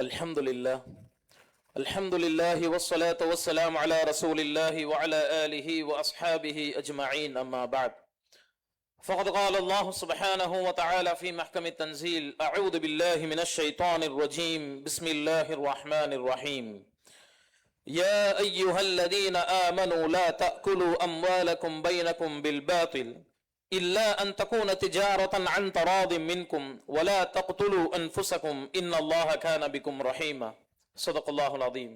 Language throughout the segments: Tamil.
الحمد لله الحمد لله والصلاة والسلام على رسول الله وعلى آله وأصحابه أجمعين. أما بعد فقد قال الله سبحانه وتعالى في محكم التنزيل أعوذ بالله من الشيطان الرجيم. بسم الله الرحمن الرحيم. يا أيها الذين آمنوا لا تأكلوا أموالكم بينكم بالباطل. إلا أن تكون تجارة عن تراض منكم ولا تقتلوا أنفسكم إن الله كان بكم رحيما صدق الله العظيم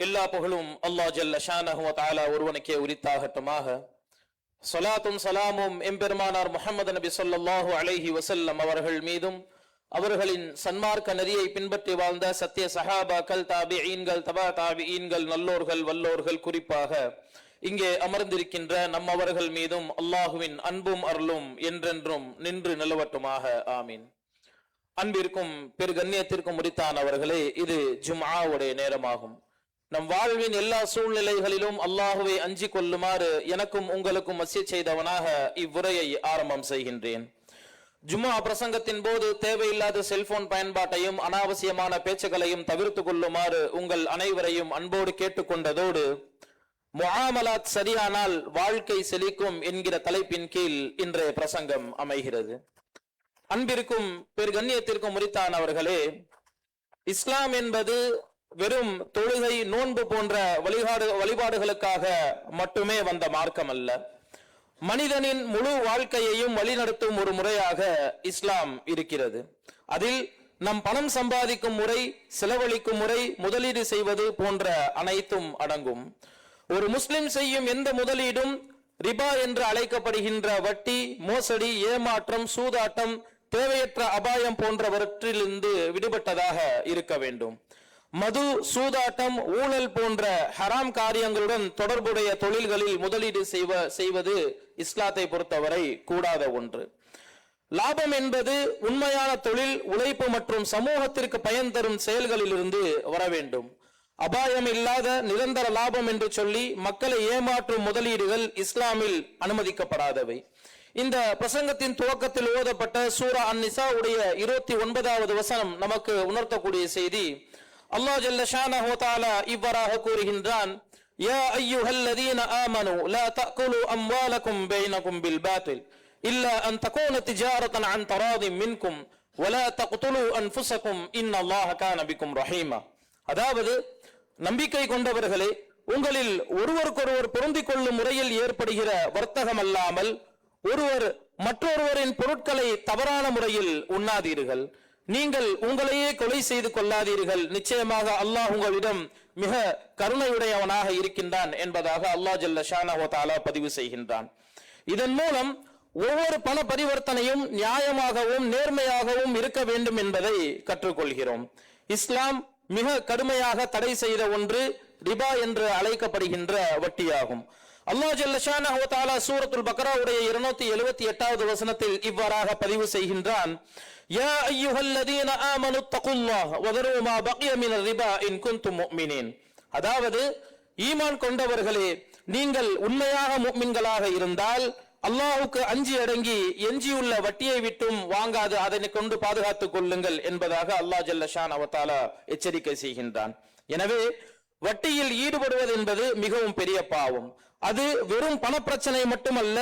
எல்லா புகழும் அல்லாஹ் ஜல்ல ஷானஹு வ தஆலா ஒருவனுக்கே உரித்தாகட்டுமாக ஸலாத்தும் சலாமும் எம்பெருமானார் முஹம்மது நபி ஸல்லல்லாஹு அலைஹி வஸல்லம் அவர்கள் மீதும் அவர்களின் சன்மார்க்க நெறியை பின்பற்றி வாழ்ந்த சத்திய சஹாபாக்கள் தாபிஈன்கள் தபா தாபிஈன்கள் நல்லோர்கள் வல்லோர்கள் குறிப்பாக இங்கே அமர்ந்திருக்கின்ற நம்மவர்கள் மீதும் அல்லாஹுவின் அன்பும் அருளும் என்றென்றும் நின்று நிலவட்டுமாக. ஆமீன். அன்பிற்கும் பெரு கண்ணியத்திற்கும் உரித்தானவர்களே இது ஜும்ஆவுடைய நேரமாகும். நம் வாழ்வின் எல்லா சூழ்நிலைகளிலும் அல்லாஹுவை அஞ்சி கொள்ளுமாறு எனக்கும் உங்களுக்கும் மசிய செய்தவனாக இவ்வுரையை ஆரம்பம் செய்கின்றேன். ஜும்மா பிரசங்கத்தின் போது தேவையில்லாத செல்போன் பயன்பாட்டையும் அனாவசியமான பேச்சுகளையும் தவிர்த்து கொள்ளுமாறு உங்கள் அனைவரையும் அன்போடு கேட்டுக்கொண்டதோடு முகாமலாத் சரியானால் வாழ்க்கை செழிக்கும் என்கிற தலைப்பின் கீழ் இன்றைய பிரசங்கம் அமைகிறது. அன்பிற்கும் பெருகண்ணியத்திற்கும் கண்ணியத்திற்கும் உரித்தானவர்களே இஸ்லாம் என்பது வெறும் தொழுகை நோன்பு போன்ற வழிபாடு வழிபாடுகளுக்காக மட்டுமே வந்த மார்க்கம் அல்ல மனிதனின் முழு வாழ்க்கையையும் வழிநடத்தும் ஒரு முறையாக இஸ்லாம் இருக்கிறது. அதில் நம் பணம் சம்பாதிக்கும் முறை செலவழிக்கும் முறை முதலீடு செய்வது போன்ற அனைத்தும் அடங்கும். ஒரு முஸ்லிம் செய்யும் எந்த முதலீடும் ரிபா என்று அழைக்கப்படுகின்ற வட்டி மோசடி ஏமாற்றம் சூதாட்டம் தேவையற்ற அபாயம் போன்றவற்றிலிருந்து விடுபட்டதாக இருக்க வேண்டும். மது சூதாட்டம் ஊழல் போன்ற ஹராம் காரியங்களுடன் தொடர்புடைய தொழில்களில் முதலீடு செய்வ செய்வது இஸ்லாத்தை பொறுத்தவரை கூடாத ஒன்று. லாபம் என்பது உண்மையான தொழில் உழைப்பு மற்றும் சமூகத்திற்கு பயன் தரும் செயல்களிலிருந்து வர வேண்டும். அபாயம் இல்லாத நிரந்தர லாபம் என்று சொல்லி மக்களை ஏமாற்றும் முதலீடுகள் இஸ்லாமில் அனுமதிக்கப்படாதவை. இந்த பிரசங்கத்தின் துவக்கத்தில் ஓதப்பட்ட சூரா அந்நிசா உடைய இருபத்தி ஒன்பதாவது வசனம் நமக்கு உணர்த்தக்கூடிய செய்தி அல்லாஹ் ஜல்லஷான ஹோதாலா இவ்வாறாக கூறுகின்றான் யா ஐயுஹல்லதீன ஆமனு லா தக்குலு அம்வாலக்கும் பெய்னக்கும் பில் பாத்தில் இல்லா அன் தகோன திஜாரத்தன் அன் தராதி மின்கும் வலா தகுத்துலு அன்ஃபுசக்கும் இன் அல்லாஹ் கான பிக்கும் ரஹீமா. அதாவது நம்பிக்கை கொண்டவர்களே உங்களில் ஒருவருக்கொருவர் பொருந்திக் கொள்ளும் முறையில் ஏற்படுகிற வர்த்தகம் அல்லாமல் ஒருவர் மற்றொருவரின் பொருட்களை தவறான முறையில் உண்ணாதீர்கள். நீங்கள் உங்களையே கொலை செய்து கொள்ளாதீர்கள். நிச்சயமாக அல்லாஹ் உங்களிடம் மிக கருணையுடையவனாக இருக்கின்றான் என்பதாக அல்லாஹ் ஜல்ல ஷானா பதிவு செய்கின்றான். இதன் மூலம் ஒவ்வொரு பண பரிவர்த்தனையும் நியாயமாகவும் நேர்மையாகவும் இருக்க வேண்டும் என்பதை கற்றுக்கொள்கிறோம். இஸ்லாம் மிக கடுமையாக தடை செய்த ஒன்று ரிபா என்று அழைக்கப்படுகின்ற வட்டியாகும். அல்லா ஜல்லஷானஹு சூரத்துல் பக்ராவுடைய 278வது வசனத்தில் இவ்வாறாக பதிவு செய்கின்றான். யா அய்யுஹல்லதீன ஆமனு தகுல்லாஹ் வதரு மா பகிய மின ரிபா இன் குந்தும் முஃமினீன் அதாவது ஈமான் கொண்டவர்களே நீங்கள் உண்மையாக முஃமின்களாக இருந்தால் அல்லாஹுக்கு அஞ்சி அடங்கி எஞ்சியுள்ள வட்டியை விட்டும் வாங்காது அதனை கொண்டு பாதுகாத்துக் கொள்ளுங்கள் என்பதாக அல்லாஹ் ஜல்லஷான் அவத்தாலா எச்சரிக்கை செய்கின்றான். எனவே வட்டியில் ஈடுபடுவது என்பது மிகவும் பெரிய பாவம். அது வெறும் பணப்பிரச்சனை மட்டுமல்ல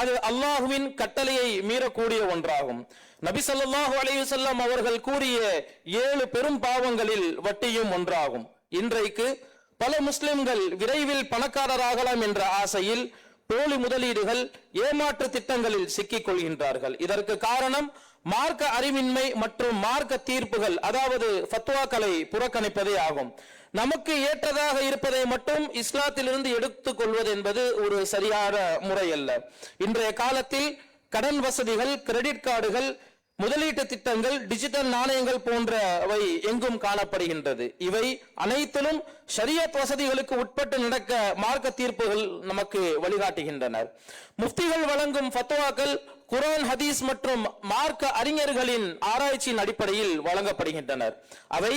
அது அல்லாஹுவின் கட்டளையை மீறக்கூடிய ஒன்றாகும். நபி சொல்லாஹு அலையுசல்லாம் அவர்கள் கூறிய ஏழு பெரும் பாவங்களில் வட்டியும் ஒன்றாகும். இன்றைக்கு பல முஸ்லிம்கள் விரைவில் பணக்காரராகலாம் என்ற ஆசையில் போலி முதலீடுகள் ஏமாற்று திட்டங்களில் சிக்கிக் கொள்கின்றார்கள் இதற்கு காரணம் மார்க்க அறிவின்மை மற்றும் மார்க்க தீர்ப்புகள் அதாவது ஃபத்வாக்களை புறக்கணிப்பதே ஆகும். நமக்கு ஏற்றதாக இருப்பதை மட்டும் இஸ்லாத்திலிருந்து எடுத்துக் கொள்வது என்பது ஒரு சரியான முறை அல்ல இன்றைய காலத்தில் கடன் வசதிகள் கிரெடிட் கார்டுகள் முதலீட்டு திட்டங்கள் டிஜிட்டல் நாணயங்கள் போன்றவை எங்கும் காணப்படுகின்றது. இவை அனைத்திலும் ஷரியத் வசதிகளுக்கு உட்பட்டு நடக்க மார்க்க தீர்ப்புகள் நமக்கு வழிகாட்டுகின்றனர் முஃப்திகள் வழங்கும் ஃபத்வாக்கள் குரான் ஹதீஸ் மற்றும் மார்க்க அறிஞர்களின் ஆராய்ச்சியின் அடிப்படையில் வழங்கப்படுகின்றனர் அவை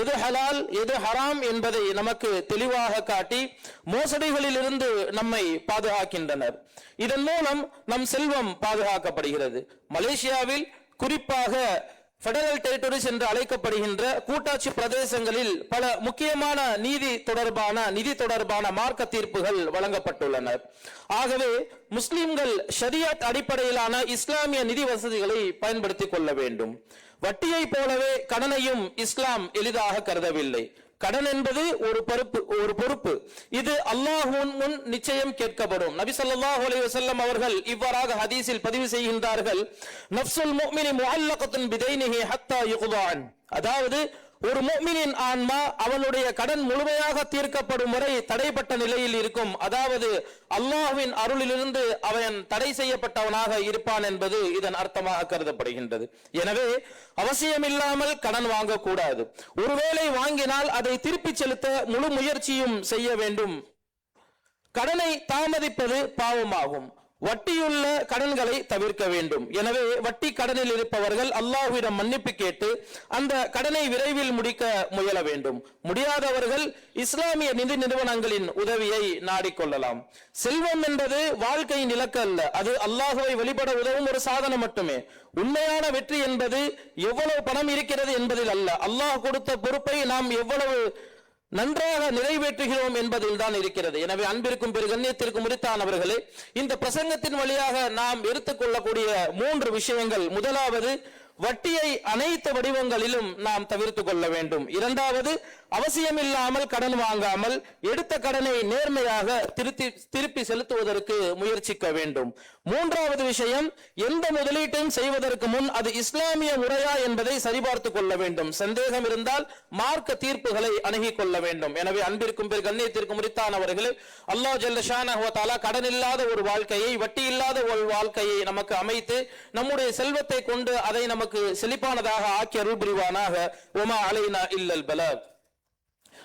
எது ஹலால் எது ஹராம் என்பதை நமக்கு தெளிவாக காட்டி மோசடிகளில் இருந்து நம்மை பாதுகாக்கின்றனர். இதன் மூலம் நம் செல்வம் பாதுகாக்கப்படுகிறது. மலேசியாவில் குறிப்பாக பெடரல் டெரிட்டரிஸ் என்று அழைக்கப்படுகின்ற கூட்டாட்சி பிரதேசங்களில் பல முக்கியமான நீதி தொடர்பான நிதி தொடர்பான மார்க்க தீர்ப்புகள் வழங்கப்பட்டுள்ளன. ஆகவே முஸ்லிம்கள் ஷரியத் அடிப்படையிலான இஸ்லாமிய நிதி வசதிகளை பயன்படுத்திக் கொள்ள வேண்டும். வட்டியை போலவே கடனையும் இஸ்லாம் எளிதாக கருதவில்லை. கடன் என்பது ஒரு பொறுப்பு ஒரு பொறுப்பு. இது அல்லாஹ்வின் முன் நிச்சயம் கேட்கப்படும். நபி சொல்லாஹு அலி வசல்லம் அவர்கள் இவ்வாறாக ஹதீஸில் பதிவு செய்கின்றார்கள் நப்சுல் முஃமினி முஅல்லகத்துன் பிதைனிஹி ஹத்தா யுகுதான் அதாவது ஒரு மோமினின் ஆன்மா அவனுடைய கடன் முழுமையாக தீர்க்கப்படும் வரை தடைப்பட்ட நிலையில் இருக்கும். அதாவது அல்லாஹ்வின் அருளிலிருந்து அவன் தடை செய்யப்பட்டவனாக இருப்பான் என்பது இதன் அர்த்தமாக கருதப்படுகின்றது. எனவே அவசியமில்லாமல் கடன் வாங்கக்கூடாது. ஒருவேளை வாங்கினால் அதை திருப்பிச் செலுத்த முழு முயற்சியும் செய்ய வேண்டும். கடனை தாமதிப்பது பாவமாகும். வட்டியுள்ள கடன்களை தவிர்க்க வேண்டும். எனவே வட்டி கடனில் இருப்பவர்கள் அல்லாஹ்விடம் மன்னிப்பு கேட்டு அந்த கடனை விரைவில் முடிக்க முயல வேண்டும். முடியாதவர்கள் இஸ்லாமிய நிதி நிறுவனங்களின் உதவியை நாடிக்கொள்ளலாம் செல்வம் என்பது வாழ்க்கையின் இலக்கு அல்ல. அது அல்லாஹுவை வழிபட உதவும் ஒரு சாதனம் மட்டுமே. உண்மையான வெற்றி என்பது எவ்வளவு பணம் இருக்கிறது என்பதில் அல்ல. அல்லாஹ் கொடுத்த பொறுப்பை நாம் எவ்வளவு நன்றாக நிறைவேற்றுகிறோம் என்பதில் தான் இருக்கிறது. எனவே அன்பிற்கும் பெரு கண்ணியத்திற்கும் உரித்தானவர்களே இந்த பிரசங்கத்தின் வழியாக நாம் எடுத்துக்கொள்ளக்கூடிய மூன்று விஷயங்கள். முதலாவது வட்டியை அனைத்து வடிவங்களிலும் நாம் தவிர்த்து கொள்ள வேண்டும். இரண்டாவது அவசியமில்லாமல் கடன் வாங்காமல் எடுத்த கடனை நேர்மையாக திருத்தி திருப்பி செலுத்துவதற்கு முயற்சிக்க வேண்டும். மூன்றாவது விஷயம் எந்த முதலீட்டையும் செய்வதற்கு முன் அது இஸ்லாமிய முறையா என்பதை சரிபார்த்து கொள்ள வேண்டும். சந்தேகம் இருந்தால் மார்க்க தீர்ப்புகளை அணுகிக் கொள்ள வேண்டும். எனவே அன்பிற்கும் பெரு கண்ணியத்திற்கும் உரித்தானவர்களே அல்லாஹ் ஜல்லஷானா கடன் இல்லாத ஒரு வாழ்க்கையை வட்டி இல்லாத ஒரு வாழ்க்கையை நமக்கு அமைத்து நம்முடைய செல்வத்தை கொண்டு அதை நமக்கு செழிப்பானதாக ஆக்கி அருள் புரிவானாக உமா அலைனா இல்லல் பலர்